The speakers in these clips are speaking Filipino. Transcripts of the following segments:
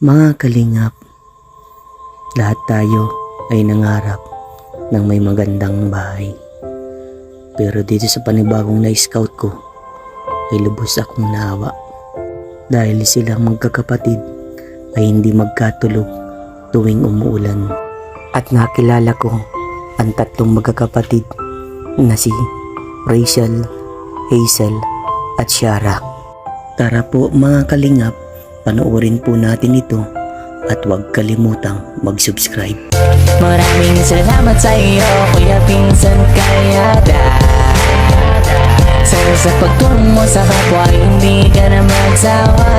Mga kalingap, lahat tayo ay nangarap ng may magandang bahay. Pero dito sa panibagong na-scout ko, ay lubos akong nawa. Dahil silang magkakapatid ay hindi magkatulog tuwing umuulan. At nakilala ko ang tatlong magkakapatid na si Rachel, Hazel at Shara. Tara po mga kalingap, panoorin po natin ito at huwag kalimutang mag-subscribe. Maraming salamat sa iyo, Kuya Pinsan Kayada Sana sa pagtulong mo sa kapwa, hindi ka na magsawa.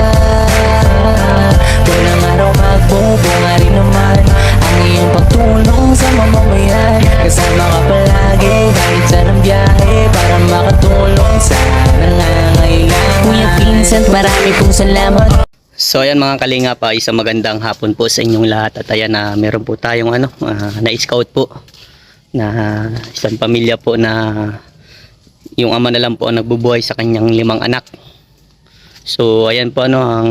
Walang araw magbubunga rin naman Ang iyong pagtulong sa mamamayan. Kasama ka palagi kahit saan ang biyahe Para makatulong. Sa nangangailangan Kuya Pinsan, marami pong salamat So ayan mga kalinga pa, isang magandang hapon po sa inyong lahat at ayan na meron po tayong ano, ah, na-scout po na isang pamilya po na yung ama na lang po ang nagbubuhay sa kanyang limang anak. So ayan po ano ang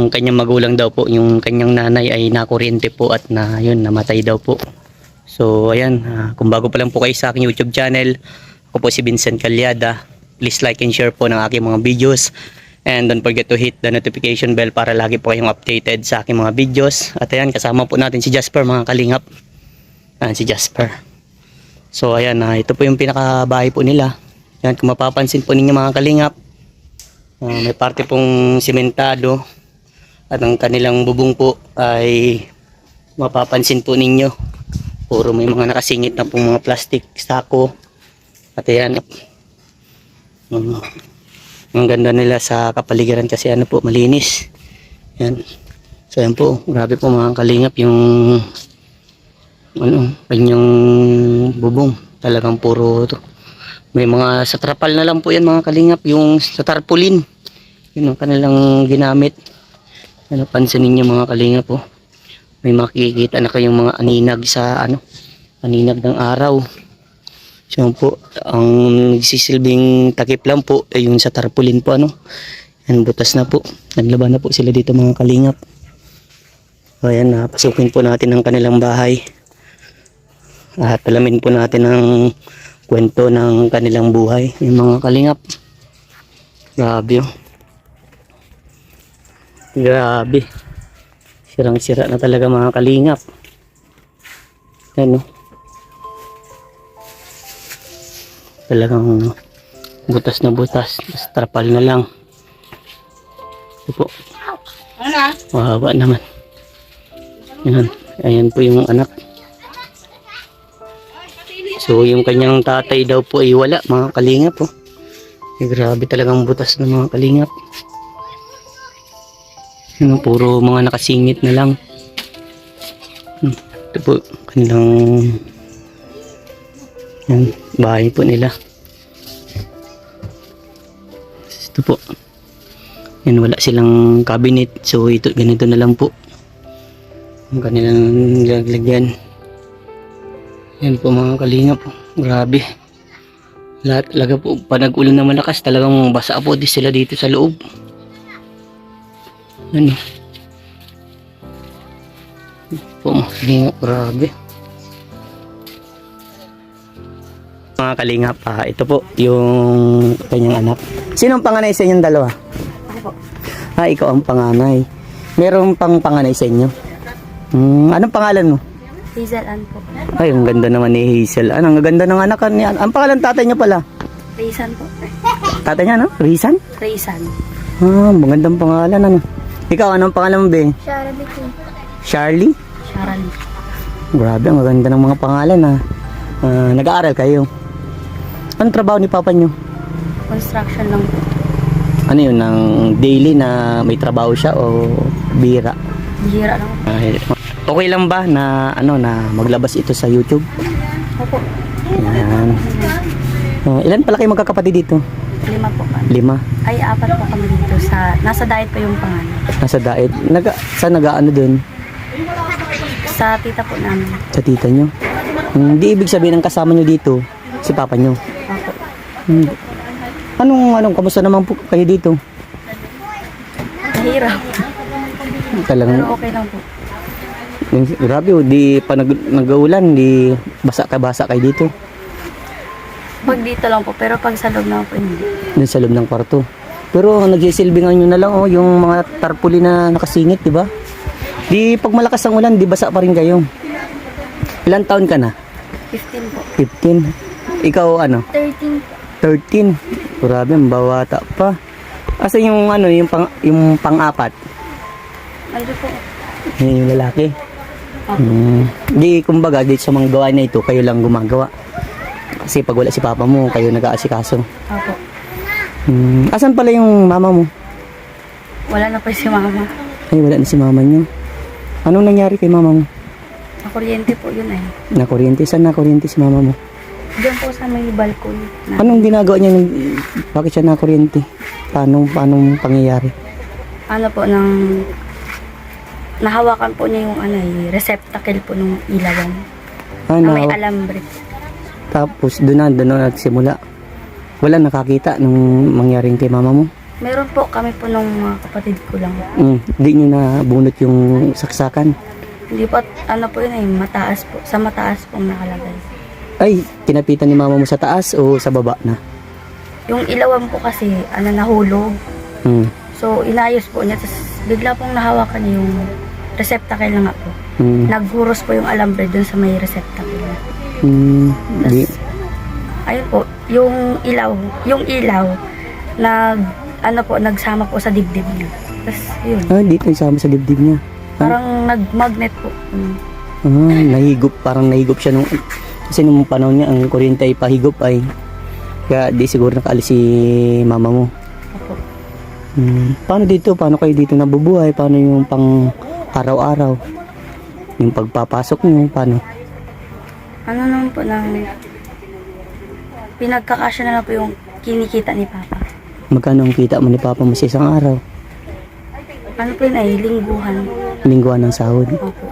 ang kanyang magulang daw po, yung kanyang nanay ay nakuryente po at na yun namatay daw po. So ayan, ah, kung bago pa lang po kayo sa aking YouTube channel, ako po si Vincent Calyada. Please like and share po ng aking mga videos. And don't forget to hit the notification bell para lagi po kayong updated sa aking mga videos. At ayan, kasama po natin si Jasper mga kalingap. Ayan, si Jasper. So ayan, ah, ito po yung pinakabahay po nila. Ayan, kung mapapansin po ninyo mga kalingap, ah, may parte pong simentado. At ang kanilang bubong po ay mapapansin po ninyo. Puro may mga nakasingit na pong mga plastic, sako. At ayan, um, ang ganda nila sa kapaligiran kasi ano po, malinis. Yan. So yan po, grabe po mga kalingap yung ano, kanyang bubong. Talagang puro to. May mga sa trapal na lang po yan mga kalingap, yung sa tarpaulin. Yun ang kanilang ginamit. Ano, pansin ninyo mga kalingap po. May makikita na kayong mga aninag sa ano, aninag ng araw. Yun po, ang nagsisilbing takip lang po ay yung sa tarpaulin po ano. Yan butas na po. Naglaban na po sila dito mga kalingap. Ayan, na pasukin po natin ang kanilang bahay. At alamin po natin ang kwento ng kanilang buhay. Yung mga kalingap. Grabe oh. Grabe. Sirang-sira na talaga mga kalingap. Yan talagang butas na butas. Tas trapal na lang. Ito po. Mahaba naman. Yan ayan po yung anak. So yung kanyang tatay daw po ay wala mga kalingap po eh, grabe talagang butas ng mga kalingap. Yun, puro mga nakasingit na lang. Hmm, ito po kanilang yan, bahay po nila. Ito po. Yan, wala silang cabinet. So, ito, ganito na lang po. Ang kanilang lagyan. Yan po mga kalinga po. Grabe. Lahat talaga po, pag nag-ulan na malakas, talagang basa po di sila dito sa loob. Ano? Po mga kalinga, grabe. Mga kalingap, ah, ito po yung kanyang anak. Sino ang panganay sa inyong dalawa? Ah, ikaw ang panganay. Meron pang panganay sa inyo? Hmm, anong pangalan mo? Hazel Ann po. Ay, ang ganda naman ni Hazel. Ano, ang ganda ng anak niya. Ang pangalan tatay niya pala? Raysan po. Tatay niya, no? Rizan? Raysan. Ah, magandang pangalan, ano? Ikaw, anong pangalan mo, be? Sharabi po. Charlie? Sharan. Grabe, ang ganda ng mga pangalan, ah. Ah, nag-aaral kayo? Anong trabaho ni papa niyo? Construction lang po. Ano yun, ng daily na may trabaho siya o bira? Bihira lang. Ay, okay lang ba na ano na maglabas ito sa YouTube? Opo. Yan. Uh, ilan pala kayo magkakapatid dito? Lima po kami. Lima. Ay, apat po kami dito. Sa, nasa diet pa yung pangalan. Nasa daet. Naga, sa nagaano dun? Sa tita po namin. Sa tita nyo? Hindi ibig sabihin ng kasama nyo dito, si papa nyo. Hmm. Anong, anong, kamusta naman po kayo dito? Mahirap. Talagang, Pero okay lang po. yung- grabe oh, di pa nag, nag-uulan, di basa ka basa kayo dito. Pag dito lang po, pero pag sa loob naman po hindi. Dun sa loob ng kwarto. Pero nagsisilbingan nyo na lang oh, yung mga tarpuli na nakasingit, di ba? Di pag malakas ang ulan, di basa pa rin kayo. Ilan taon ka na? 15 po. 15. Ikaw ano? 13 po. 13. Grabe, ang bawata pa. Asa yung ano, yung pang yung pang-apat? Ano po? Yan yung lalaki. Opo. Hmm. Di kumbaga dito sa mga gawa na ito, kayo lang gumagawa. Kasi pag wala si papa mo, kayo nag-aasikaso. Opo. Hmm. Asan pala yung mama mo? Wala na po si mama. Ay, wala na si mama niyo. Anong nangyari kay mama mo? Nakuryente po yun ay. Nakuryente. Saan nakuryente si mama mo? Diyan po sa may balkon. Na, Anong ginagawa niya? nung- Bakit siya nakuryente? Paano, paano pangyayari? ano po, nang nahawakan po niya yung ano, eh, receptacle po nung ilawan. Ah, Na may alambre. tapos doon na, doon na nagsimula. Wala nakakita nung mangyaring kay mama mo? Meron po kami po nung mga kapatid ko lang. Mm, di nyo na bunot yung saksakan. Hindi po, ano po yun ay mataas po. Sa mataas po nakalagay. Ay, kinapitan ni mama mo sa taas o sa baba na? Yung ilawan po kasi, ano, nahulog. Mm, So, inayos po niya. Tapos, bigla pong nahawakan niya yung receptacle na nga po. mm, Naghuros po yung alambre dun sa may receptacle. mm, di, Tas, ayun po, yung ilaw, yung ilaw, nag, ano po, nagsama po sa dibdib niya. Tapos, yun, ah, dito isama sa dibdib niya. parang nag-magnet po. Mm. Ah, nahigop, parang nahigop siya nung, kasi nung panahon niya, ang kuryente ay pahigop ay, kaya di siguro nakaalis si mama mo. Opo. Hmm. Paano dito? Paano kayo dito nabubuhay? Paano yung pang araw-araw? Yung pagpapasok niyo, paano? Ano naman po nang pinagkakasya na lang po yung kinikita ni Papa. Magkano ang kita mo ni Papa mo sa isang araw? Ano po yun ay lingguhan. Lingguan ng sahod. Opo.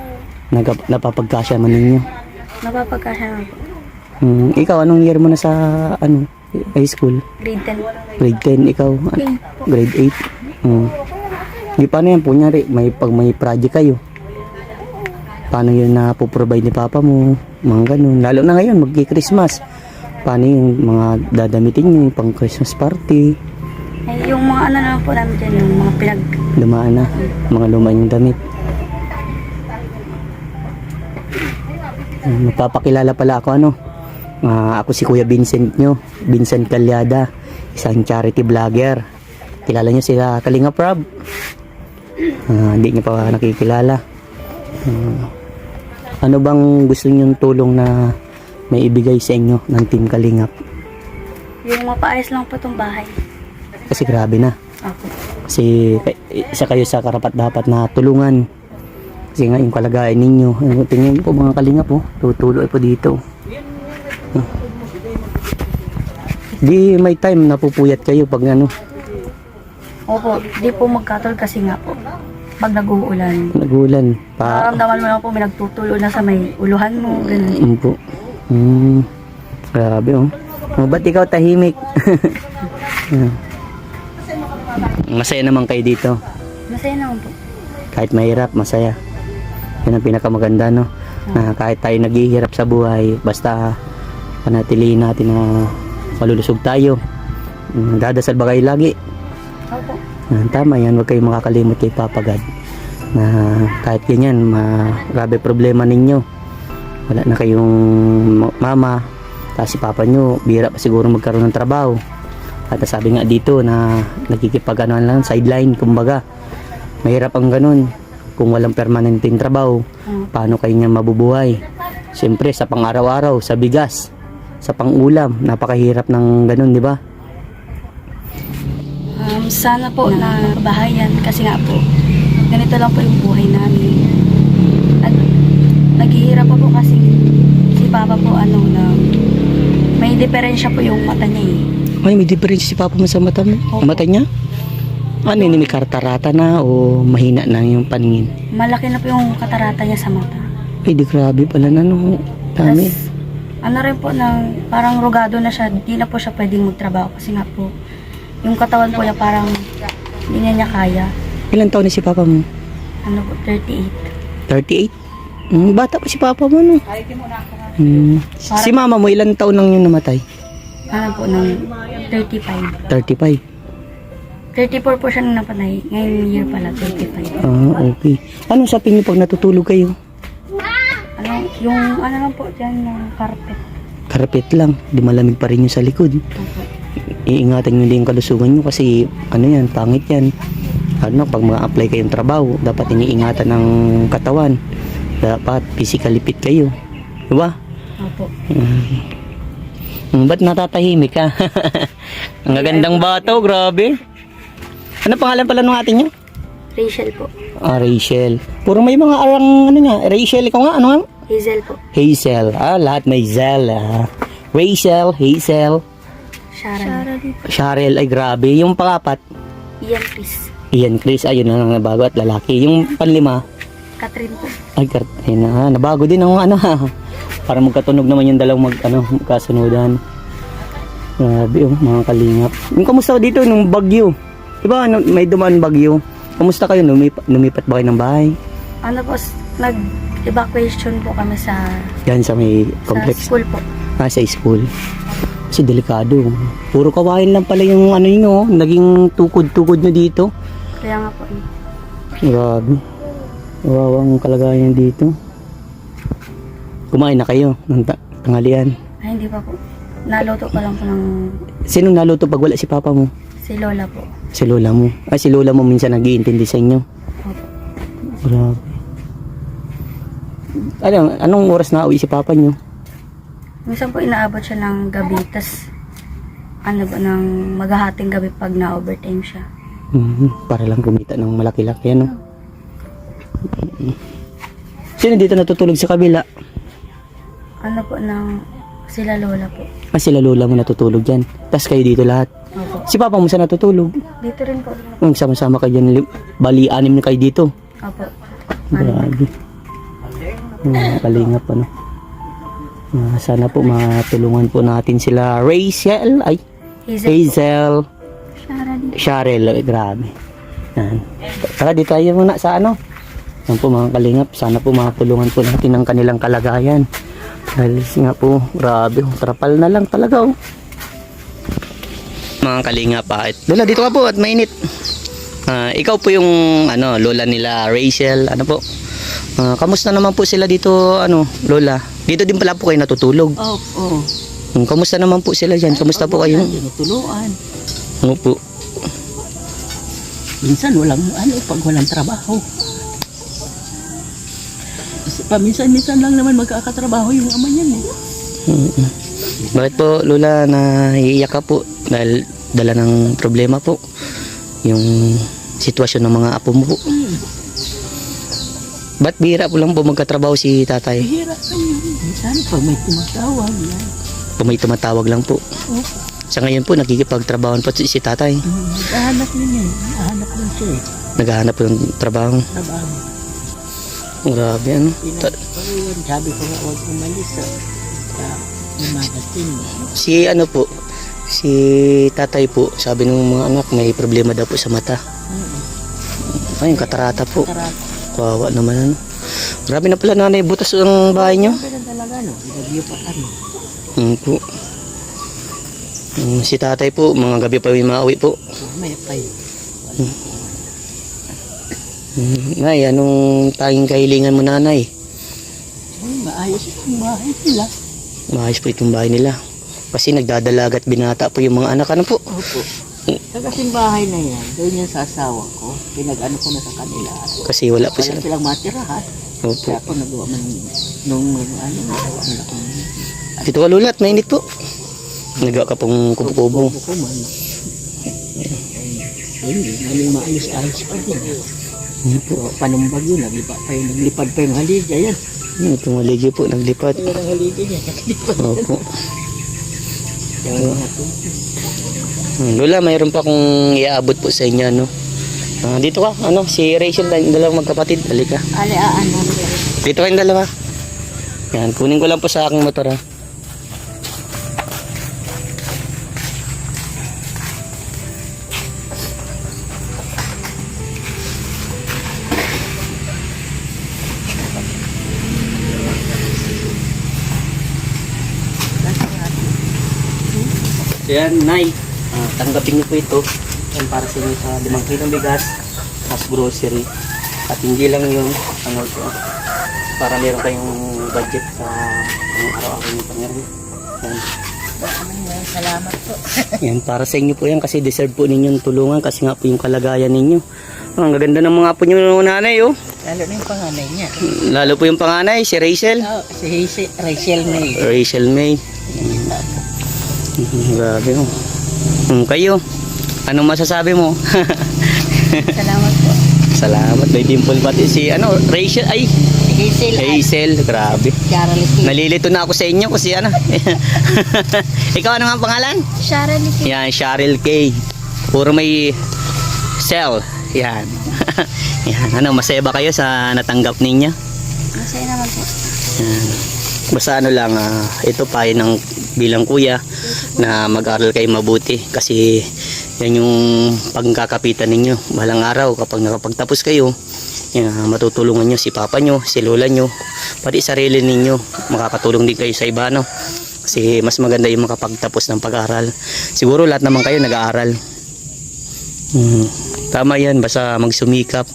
Nag- napapagkasya man ninyo. Napapagkasya na po. Hmm. Ikaw, anong year mo na sa ano, high school? Grade 10 po. Grade 10, ikaw? Eight. Grade 8? Hmm. Di paano yan? Punyari, may, pag may project kayo, paano yun na provide ni Papa mo? Mga ganun. Lalo na ngayon, magki-Christmas. Paano yung mga dadamitin nyo, yung pang Christmas party? Eh, yung mga ano naman po namin dyan, yung mga pinag... Lumaan na. Mga luma yung damit. Magpapakilala pala ako ano. Ah, ako si Kuya Vincent nyo. Vincent Calyada. Isang charity vlogger. Kilala nyo sila Kalinga Prab. Ah, hindi nyo pa nakikilala. Ah, ano bang gusto nyo tulong na may ibigay sa inyo ng Team Kalingap? Yung mapaayos lang po itong bahay. Kasi grabe na. Opo. Kasi kay- isa kayo sa karapat dapat na tulungan. Kasi nga yung kalagayan ninyo. Ano, Tingnan po mga kalinga po. Tutuloy po dito. Di may time na pupuyat kayo pag ano, Opo, di po magkatol kasi nga po. Pag nag-uulan. nagulan. Pa, Nararamdaman mo lang po may nagtutulo na sa may uluhan mo. Ganun. um, po. Hmm. Grabe oh. Oh, ba't ikaw tahimik? Hmm. Masaya naman kayo dito. Masaya naman po. kahit mahirap, masaya. Yan ang pinakamaganda, no? Na kahit tayo naghihirap sa buhay, basta panatilihin natin na malulusog tayo. Mm, Dadasal ba kayo lagi? Opo. Ah, tama yan, huwag kayong makakalimot kay Papa God. Na kahit ganyan, grabe problema ninyo. Wala na kayong ma- mama, tapos si Papa nyo, bihira pa siguro magkaroon ng trabaho. At sabi nga dito na nakikipag ano lang, sideline, kumbaga. Mahirap ang ganun. Kung walang permanenteng trabaho, Mm. paano kayo niya mabubuhay? Siyempre, sa pang-araw-araw, sa bigas, sa pang-ulam, napakahirap ng ganun, di ba? Um, sana po na bahayan kasi nga po, ganito lang po yung buhay namin. At naghihirap pa po kasi si Papa po ano na may diferensya po yung mata niya eh. Ay, may difference si Papa mo sa mata mo? Opo. Mata niya? Ano yun, may kartarata na o mahina na yung paningin? Malaki na po yung katarata niya sa mata. Ay, di grabe pala na no. Dami. Tas, ano rin po ng parang rugado na siya, di na po siya pwedeng magtrabaho kasi nga po yung katawan po niya parang hindi na niya kaya. Ilan taon na si papa mo? Ano po, 38. 38? Mm, bata pa si papa mo, no? Mm. Si mama mo, ilan taon nang yun namatay? Ano po, ng 35. 35. 34 po siya nung napatay. Ngayon year pala, 35. Ah, okay. Ano sa niyo pag natutulog kayo? Ano, yung ano lang po dyan, yung carpet. Karapet lang. Di malamig pa rin yung sa likod. Opo. Iingatan nyo din yung kalusugan nyo kasi ano yan, pangit yan. Ano, pag mga-apply kayong trabaho, dapat iniingatan ng katawan. Dapat physically fit kayo. Diba? Opo. Mm, ba't natatahimik ka? Ang gagandang bata, oh, grabe. Ano pangalan pala ng atin nyo? Rachel po. Ah, Rachel. Puro may mga arang, ano nga, Rachel, ikaw nga, ano nga? Hazel po. Hazel. Ah, lahat may Zel. Ah. Rachel, Hazel, Sharon. Cheryl, ay grabe. Yung pangapat, Ian Chris. Iyan, Chris, ayun na nabago at lalaki. Yung panlima, Catherine po. ay, kart, ayun na, ah, nabago din ang ano, para magkatunog naman yung dalawang mag, ano, magkasunodan. Grabe, oh, mga kalingap. Yung kamusta dito nung bagyo? Diba, ano, may dumaan bagyo? Kamusta kayo? Lumipat, lumipat ba kayo ng bahay? Ano po, nag-evacuation po kami sa, Yan sa may sa complex. school po. Ah, sa school. Kasi delikado. Puro kawain lang pala yung ano yun, oh, naging tukod-tukod nyo dito. Kaya nga po, eh, Grabe. Wawang kalagayan dito. Kumain na kayo ng ta- tanghalian. ay hindi pa po. Naluto ko lang po ng Sino naluto pag wala si papa mo? Si Lola po. Si lola mo. Ay, si lola mo minsan nag-iintindi sa inyo. Opo. Grabe. Ano, anong oras na uwi si papa nyo? Minsan po inaabot siya ng gabi, tas ano ba, ng maghahating gabi pag na-overtime siya. Mhm, para lang kumita ng malaki-laki, ano? Sino dito natutulog sa kabila? Ano po ng sila Lola po. Ah, sila lola mo natutulog dyan. Tapos kayo dito lahat. Opo. Si papa mo saan natutulog? Dito rin po. Nung sama-sama kayo dyan, bali anim na kayo dito. Opo. Grabe. Mga kalingap ano. Ah, sana po matulungan po natin sila Rachel, ay Hazel. Hazel, Sharon. Cheryl, ay, grabe. Yan. Tara dito tayo muna sa ano. Yan po mga kalingap, sana po matulungan po natin ang kanilang kalagayan. Dahil nga po, grabe, oh, trapal na lang talaga oh. Mga kalingap, ah, et- Lola, dito ka po at mainit. Ah, ikaw po yung ano, lola nila Rachel, ano po? Ah, kamusta naman po sila dito, ano, lola? Dito din pala po kayo natutulog. Opo. Hmm, kamusta naman po sila diyan? Kamusta po kayo? Tinutuluan. Ano po? Minsan walang ano, pag walang trabaho. Paminsan-minsan lang naman magkakatrabaho yung ama niyan eh. Mm-mm. Bakit po, Lola, naiiyak ka po? Dahil dala ng problema po. Yung sitwasyon ng mga apo mo po. Ba't bihira po lang po magkatrabaho si tatay? Hirap ka yun. Minsan pag may tumatawag yan. Kung may tumatawag lang po. Opo. Sa ngayon po, nagkikipagtrabahoan po si tatay. Mm, Naghahanap yun eh. Naghahanap lang siya eh. Naghahanap po ng trabaho. Trabaho. Grabe, ano? Ta-. Sabi ko nga huwag umalis sa sa umagating. si ano po, si tatay po, sabi ng mga anak, may problema daw po sa mata. Ay, yung katarata po. Tara. Kawawa naman ano. Grabe na pala nanay, butas ang bahay nyo. Pero talaga no. Ilagyo pa ano. Hmm po. Hmm, si tatay po, mga gabi pa yung mauwi po. May pay. Hmm, nay, anong tanging kahilingan mo nanay? Ay, maayos yung bahay nila. Maayos po itong bahay nila. Kasi nagdadalagat binata po yung mga anak. Ano po? Opo. Sa kasing bahay na yan, doon yan sa asawa ko. Pinag-ano ko na sa kanila. Kasi wala po Wala sila. silang matirahan. Opo. Kaya ako nagawa man nung ano, nagawa nila kung Dito ka lulat, mainit po. Nagawa ka pong kubo-kubo. kubo ko man. Hindi, namin maayos-ayos pa din. Hmm po. So, panumbag yun, naglipad pa yung, naglipad pa yung haligi. Ayan, Hmm, Itong maligyo po, naglipat. ayan ang haligi niya. Naglipad. Opo. To. Hmm, Lola, mayroon pa akong iaabot po sa inyo, no? Ah, dito ka, ano, si Rachel, yung dalawang magkapatid, halika. Ali, ah, ano, Dito kayong dalawa. Yan, kunin ko lang po sa aking motor, ha. Yan, Nay. Ah, tanggapin niyo po ito. Yan para sa inyo sa limang kilong bigas as grocery. At hindi lang yung ano ito. Para meron kayong budget sa ang araw-araw niyo pangyari. Yan. Salamat po. Yan, para sa inyo po yan kasi deserve po ninyong tulungan kasi nga po yung kalagayan ninyo. Ang gaganda ng mga po nyo nanay oh. Lalo na yung panganay niya. Lalo po yung panganay, si Rachel. Oh, si Rachel May. Rachel May. Mm, Grabe oh. Mm, kayo, anong masasabi mo? Salamat po. Salamat, may dimple pati si ano, Rachel, ay, Hazel, Hazel, grabe. Charles May. Nalilito na ako sa inyo kasi ano. Ikaw ano ang pangalan? Sharon, Yan, Cheryl K. Puro may cell. Yan. Yan, ano, masaya ba kayo sa natanggap ninyo? masaya naman po. Yan. Basta ano lang, ah, ito pa ng bilang kuya na mag-aral kayo mabuti kasi yan yung pagkakapitan ninyo. Balang araw kapag nakapagtapos kayo, yan, matutulungan nyo si papa nyo, si lola nyo, pati sarili ninyo. Makakatulong din kayo sa iba, no? Kasi mas maganda yung makapagtapos ng pag-aaral. Siguro lahat naman kayo nag-aaral. Hmm. Tama yan, basta magsumikap.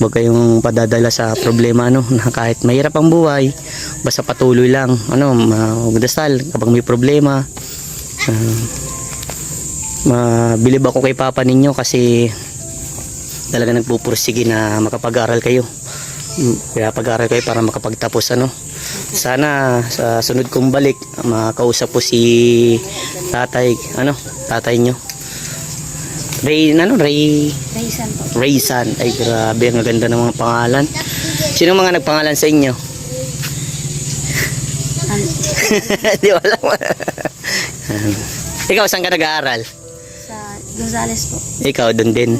Huwag kayong padadala sa problema, no? Na kahit mahirap ang buhay, basta patuloy lang. Ano, magdasal kapag may problema. Uh, mabilib ako kay papa ninyo kasi talaga nagpupursige na makapag-aral kayo. Mm, Kaya pag-aral kayo para makapagtapos ano. Sana sa sunod kong balik makausap po si tatay, ano, tatay nyo. Ray, ano, Ray, Raisan po. Raysan. Ay, grabe, ang ganda ng mga pangalan. Sino mga nagpangalan sa inyo? Ano, Di wala. Ikaw, saan ka nag-aaral? sa Gonzales po. Ikaw, doon din.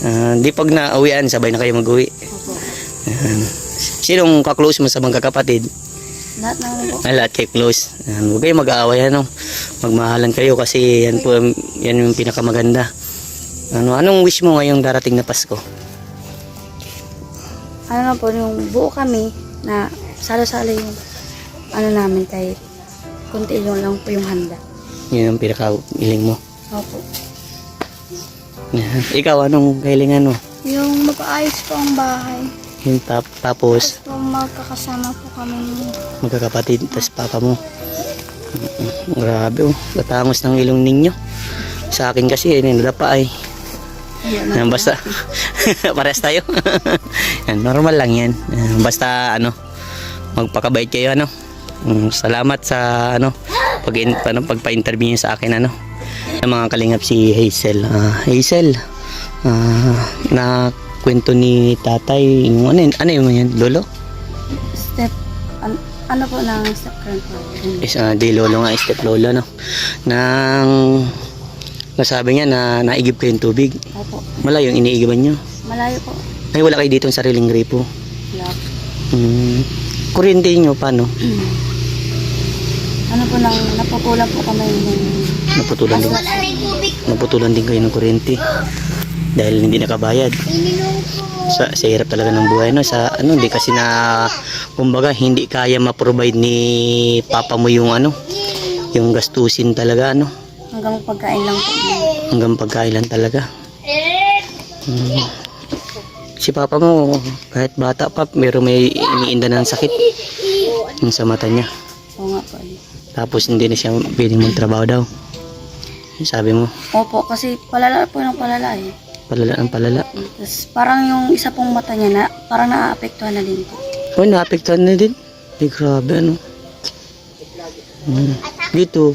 Ah, di pag na-uwian, sabay na kayo mag-uwi. Opo. Ayan. Sinong kaklose mo sa mga kapatid? Lahat naman po. Ay, lahat kayo close. Huwag kayong mag-aaway, ano. Magmahalan kayo kasi yan po, yan yung pinakamaganda. Ano, anong wish mo ngayong darating na Pasko? Ano lang po, yung buo kami na salo-salo yung ano namin kahit kunti yung lang po yung handa. Yun ang pinaka-iling mo. Opo. Ayan. Ikaw, anong kailangan mo? Yung mapaayos po ang bahay. Yung tap, tapos, Tapos po magkakasama po kami magkakapatid, tas papa mo. Grabe oh, katangos ng ilong ninyo. Sa akin kasi, eh, nadapa ay. Yan, basta, pares tayo. yan, normal lang yan. Basta, ano, magpakabait kayo, ano. Mm, salamat sa, ano, pag, ano, pagpa-interview sa akin, ano. Yung mga kalingap si Hazel. Ah, Hazel, ah, na kwento ni tatay, yung ano, yun- ano yung yan, lolo? step an- ano po ng step. Yun. is uh, di lolo nga step lolo no nang nasabi niya na naigib ko yung tubig. Opo. malayo yung iniigiban nyo Malayo po. ay wala kayo dito ng sariling gripo? Wala hmm. kuryente nyo paano ano po nang napupulan po kami ng naputulan din. naputulan din kayo ng kuryente. Dahil hindi nakabayad. Sa, sa hirap talaga ng buhay no? Sa ano hindi kasi na kumbaga hindi kaya ma-provide ni papa mo yung ano yung gastusin talaga ano hanggang pagkain lang po. hanggang pagkailan talaga. Hmm. Si papa mo, kahit bata pa, meron may iniinda ng sakit yung sa mata niya. Oo nga po. Tapos hindi na siya pwedeng magtrabaho daw. Sabi mo, Opo, kasi palala po ng palala eh. palala ang palala. Tapos parang yung isa pong mata niya na parang naaapektuhan na din po. Oh, naapektuhan na din. Ay, grabe, ano. Hmm. Dito,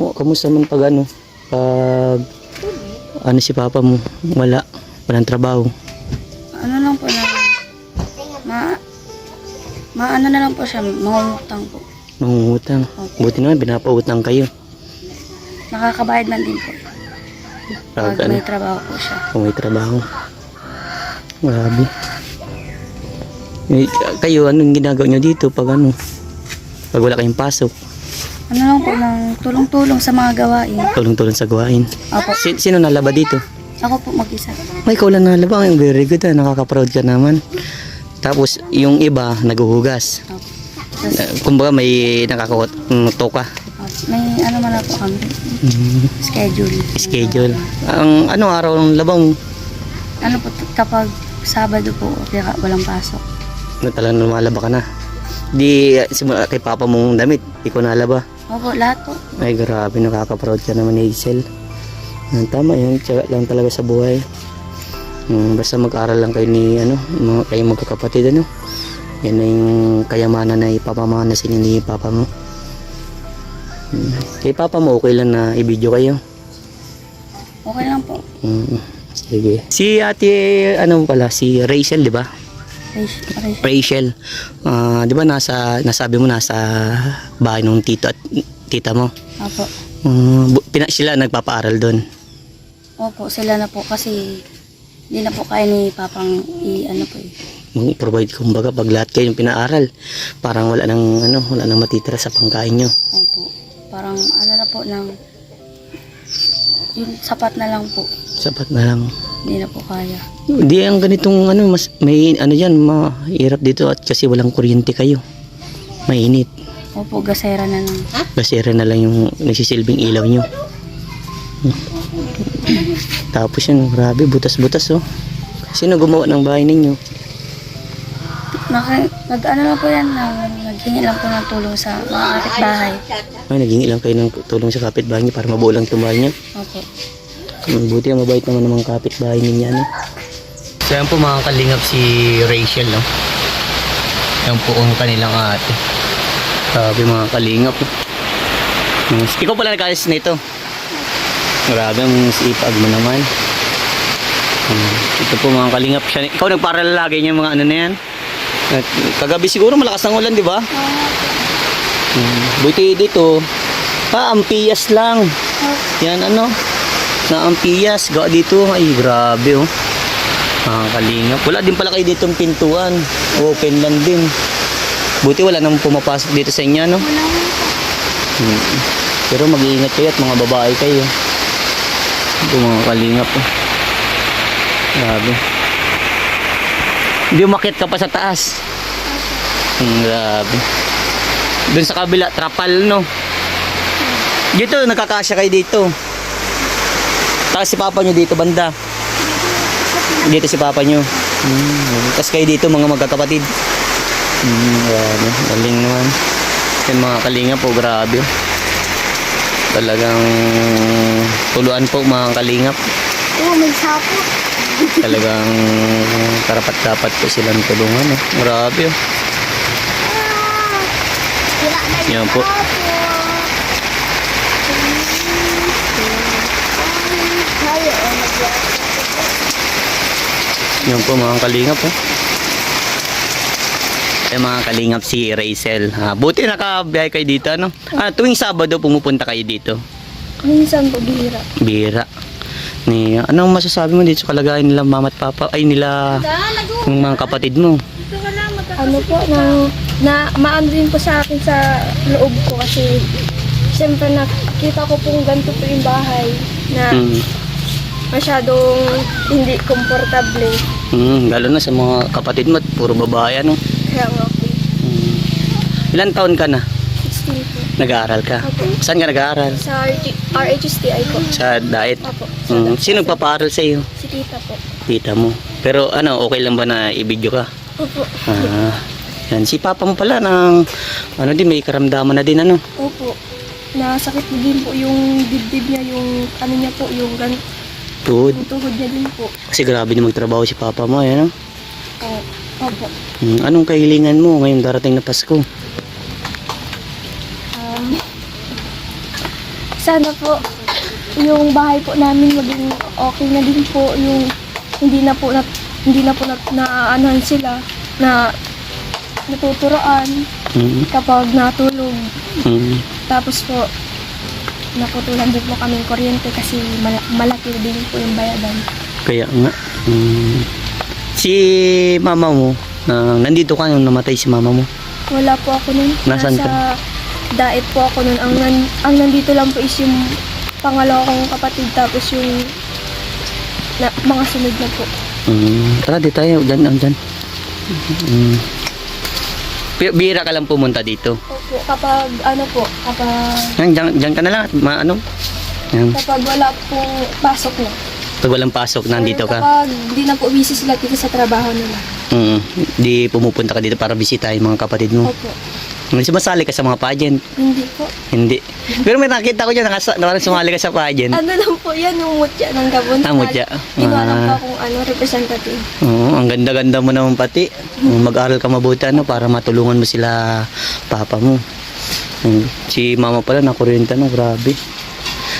oh, kamusta man pag ano, pag ano si papa mo, wala, walang trabaho. Ano lang po na ma ma ano na lang po siya, mangungutang po. Mangungutang. Buti naman, binapautang kayo. Nakakabayad man din po. Pag, Pag ano, may trabaho po siya. kung may trabaho. Grabe. Eh, kayo, anong ginagawa nyo dito pag ano? Pag wala kayong pasok, Ano lang po ng tulong-tulong sa mga gawain. tulong-tulong sa gawain. Opo, Si- sino nalaba dito? ako po mag-isa. Ay, ikaw lang nalaba. Ay, very good ah. Nakaka-proud ka naman. Tapos, yung iba, naguhugas. Opo. Tapos, Eh, kumbaga, may nakakauto ka. opo. may ano man na po kami, Mm, schedule. schedule. Ang anong araw ng labang Ano po, kapag Sabado po, kaya walang pasok. na talagang lumalaba ka na. Di simula kay papa mong damit, di ko nalaba. Opo, lahat po. Ay grabe, nakaka-proud ka naman Hazel. Yan, tama yan, tiyaga lang talaga sa buhay. Mm, basta mag-aral lang kayo ni, ano, mga, kayo magkakapatid, ano. Yan na yung kayamanan na ipapamana sa inyo ni papa mo. Mm. Kay papa mo, okay lang na i-video kayo. Okay lang po. Mm, sige. Si ate, ano pala, si Rachel, di ba? Rach- Rach- Rachel, ah, di ba nasa, nasabi mo nasa bahay ng tito at tita mo? Opo. Bu- pina, sila nagpapaaral doon. Opo, sila na po kasi hindi na po kaya ni Papang i ano po eh. Mag-provide kumbaga pag lahat kayo yung pinaaral. Parang wala nang ano, wala nang matitira sa pangkain nyo. Opo. Parang ano na po ng yung sapat na lang po. Sapat na lang. Hindi na po kaya. Hindi ang ganitong ano, mas may ano yan, mahirap dito at kasi walang kuryente kayo. Mainit. Opo, gasera na lang. Basera na lang yung nagsisilbing ilaw nyo. Tapos yun, grabe, butas-butas oh. Sino gumawa ng bahay ninyo? Naka, nag ano na po yan, nag, naghingi lang po ng tulong sa mga kapitbahay. Ay, naging ilang kayo ng tulong sa kapitbahay niyo para mabuo lang itong bahay niyo. Opo. Buti ang mabait naman ng mga kapitbahay ninyo, ano? So, yan po mga kalingap si Rachel, no? Yan po ang kanilang ate. Sabi mga kalingap. Hmm, Ikaw pala nag-ayos nito. Grabe ang sipag mo naman. Hmm, Ito po mga kalingap siya. Ikaw nagparal lagi niya mga ano na yan. At kagabi siguro malakas ang ulan, di ba? Hmm, Buti dito. Ah, ampiyas lang. Yan ano. Na ampiyas. Gawa dito. Ay, grabe oh. Mga kalingap. Wala din pala kayo ditong pintuan. Open lang din. Buti wala nang pumapasok dito sa inyo, no? Hmm. Pero mag-iingat kayo at mga babae kayo. Ito mga kalingap oh. Grabe. Hindi umakit ka pa sa taas. Grabe. Doon sa kabila, trapal, no? Dito, nakakasya kayo dito. Tapos si papa nyo dito, banda. Dito si papa nyo. Hmm. Tapos kayo dito, mga magkakapatid. Hmm, grabe. Galing naman. Yung mga kalinga po, grabe. Talagang tuluan po mga kalingap. Oo, may sapo. Talagang karapat-dapat po silang tulungan. Eh. Grabe. Oh. Yan po. Yan po mga kalingap. Oh. Yung mga kalingap si Rachel. Ah, buti nakabiyahe kayo dito. Ano? Ah, tuwing Sabado pumupunta kayo dito. Minsan po bihira. Bira. Ni, anong masasabi mo dito sa kalagayan nila mama at papa? Ay nila yung mga kapatid mo. ano po, na, na maano din po sa akin sa loob ko kasi siyempre nakita ko pong ganito po yung bahay na Mm. masyadong hindi komportable. Mm, lalo na sa mga kapatid mo, puro babae ano. Kaya nga po, Mm. Ilan taon ka na? 16 po. Nag-aaral ka? Opo. Saan ka nag-aaral? Sa RHSTI po. Sa diet? Opo. Sa, Mm. Sino nagpapaaral sa iyo? Si tita po. Tita mo. Pero ano, okay lang ba na i-video ka? Opo. Ah, yan. Si papa mo pala ng, ano din, may karamdaman na din ano. Opo. Nasakit din po yung dibdib niya, yung ano niya po, yung, gan, Good. yung tuhod niya din po. Kasi grabe na magtrabaho si papa mo, ano? Oo. Opo. Mm, anong kahilingan mo ngayong darating na Pasko? Sana po yung bahay po namin maging okay na din po yung hindi na po na, hindi na po na, naaanuhan sila na natuturoan Mm, kapag natulog mm. tapos po naputulan din po kaming kuryente kasi mala- malaki din po yung bayadan Kaya nga. Mm. Si mama mo, ah, nandito ka nung namatay si mama mo. wala po ako nun Nasaan nasa daet po ako nun ang, nan, ang nandito lang po is yung pangalawa kong kapatid tapos yung na, mga sunod na po Mm. Tara, di tayo. Diyan, diyan. Mm. Bi- Bira ka lang pumunta dito. Opo, kapag ano po, kapag, Yan, dyan, dyan ka na lang. at Ma, ano? Yan. kapag wala pong pasok na. Pag walang pasok, nandito Or ka. Kapag di na po busy sila dito sa trabaho nila. Mm, di pumupunta ka dito para bisita yung mga kapatid mo. Opo. May sumasali ka sa mga pageant. Hindi po. Hindi. Pero may nakita ko dyan, nakasa, parang sumali ka sa pageant. Ano lang po yan, yung mutya ng Gabon. Ah, mutya. Hindi ko alam Ah. pa kung ano, representative. Oo, ang ganda-ganda mo naman pati. Mag-aral ka mabuti ano, para matulungan mo sila papa mo. Si mama pala nakuryenta no, grabe.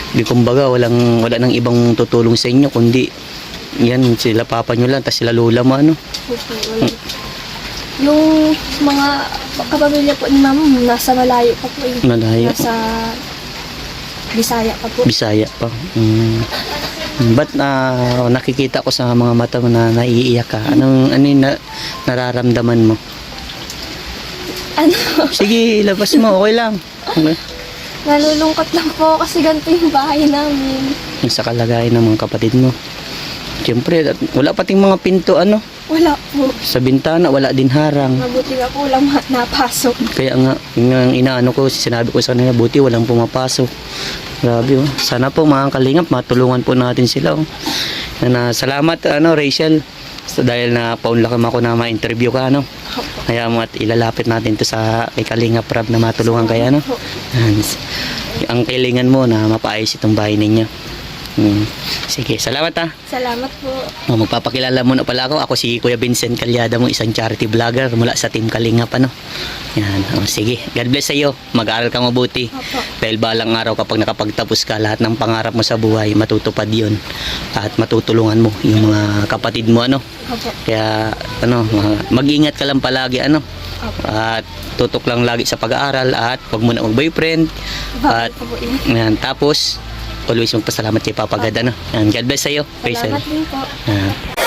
Di kumbaga walang wala nang ibang tutulong sa inyo kundi yan sila papa nyo lang tapos sila lola mo ano. Opo, wala. Yung mga kapamilya po ni ma'am, nasa malayo pa po eh. Malayo. Nasa Bisaya pa po. Bisaya pa. Mm. Ba't na nakikita ko sa mga mata mo na naiiyak ka? Anong ano yung na, nararamdaman mo? Ano, Sige, labas mo. Okay lang. Okay. nalulungkot lang po kasi ganito yung bahay namin. Yung sa kalagayan ng mga kapatid mo. Siyempre, wala pating mga pinto ano. Wala po. Sa bintana, wala din harang. Mabuti nga po lang ma- napasok. Kaya nga, yung ang inaano ko, sinabi ko sa kanila, buti walang pumapasok. Grabe oh. Sana po mga kalingap, matulungan po natin sila oh. Na, salamat ano Rachel. So, dahil na paunlakan ako na ma-interview ka ano. Kaya mo at ilalapit natin to sa kay Kalingap Rab na matulungan kaya ano. Ang kailangan mo na mapaayos itong bahay ninyo. Hmm. Sige, salamat ah. Salamat po. Oh, magpapakilala muna pala ako. Ako si Kuya Vincent Calyada mo, isang charity vlogger mula sa Team Kalingap ano. Yan, oh, sige. God bless sa iyo. Mag-aaral ka mabuti. Opo. Dahil balang araw kapag nakapagtapos ka, lahat ng pangarap mo sa buhay, matutupad 'yon. At matutulungan mo yung mga kapatid mo ano. Opo. Kaya ano, mag-ingat ka lang palagi ano. Opo. At tutok lang lagi sa pag-aaral at huwag mo na mag-boyfriend. At yun? yan, tapos always magpasalamat kay Papa God ano. Yan, God bless sa iyo. Salamat din po. Yan.